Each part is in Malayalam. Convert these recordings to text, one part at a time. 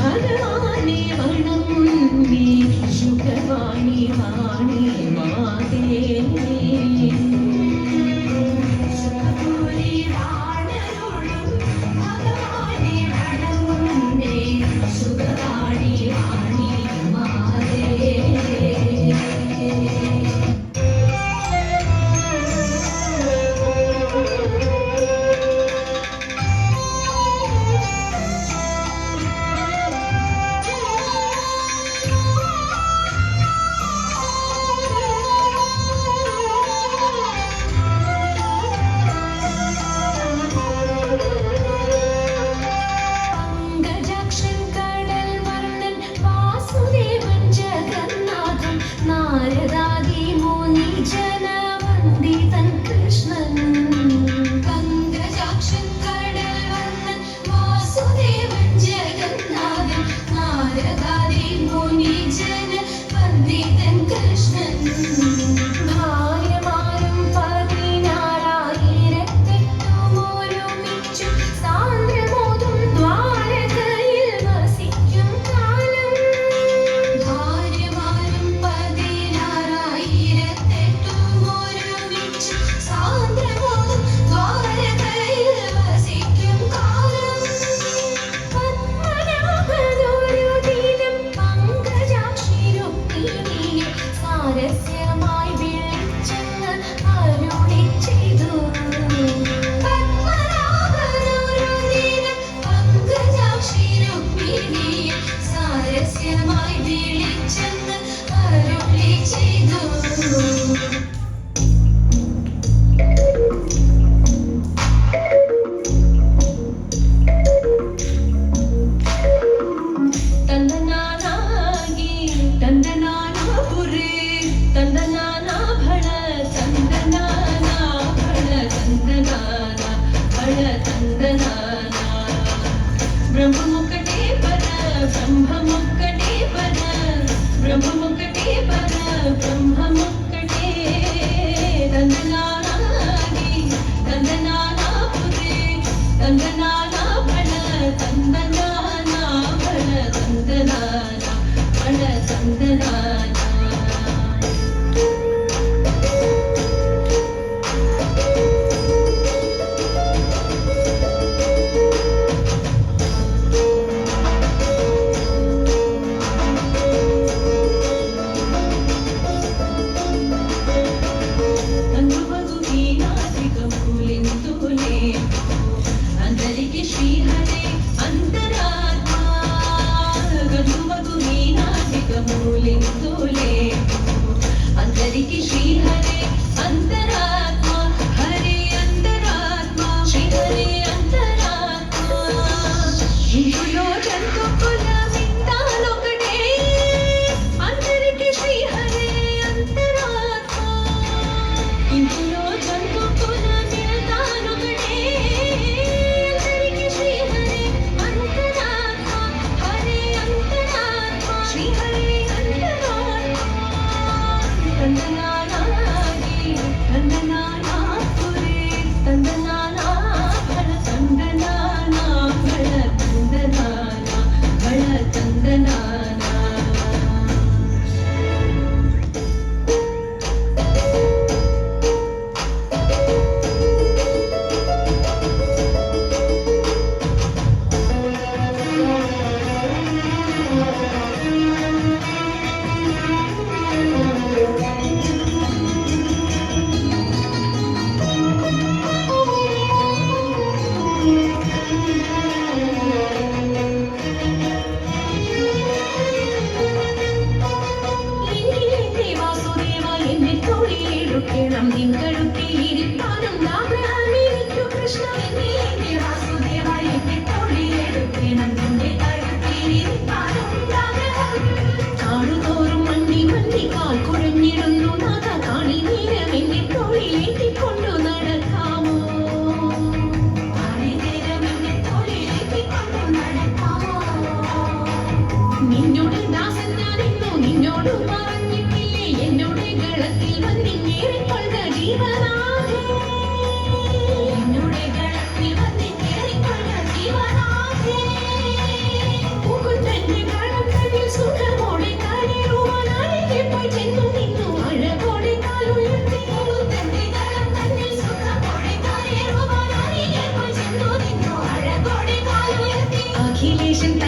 ഭഗവാനെ വണങ്ങുന്നേ ശുഭവാണി വാണി മാതേ Jenna. ब्रह्ममुक्कटे पद ब्रह्ममुक्कटे पद ब्रह्ममुक् usually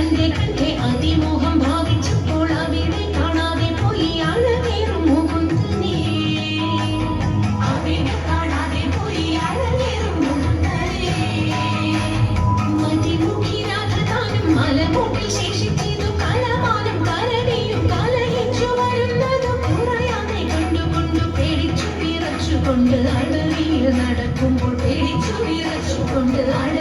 തന്റെ കണ്ടെ അതിമോഹം ഭാവിച്ചപ്പോൾ അവിടെ കാണാതെ പോയി അളവേറും മുകുന്ദനേ. അവിടെ കാണാതെ പോയി അളവേറും മുകുന്ദനേ. മതിമുഖി രാധതാനും മലമൂട്ടിൽ ശേഷിച്ചതു കലമാനം കരടിയും കലഹിച്ചു വരുന്നത് കുറയാതെ കണ്ടുകൊണ്ടു പേടിച്ചു വിറച്ചുകൊണ്ട് അടവിയിൽ നടക്കുമ്പോൾ പേടിച്ചു വിറച്ചുകൊണ്ട് അട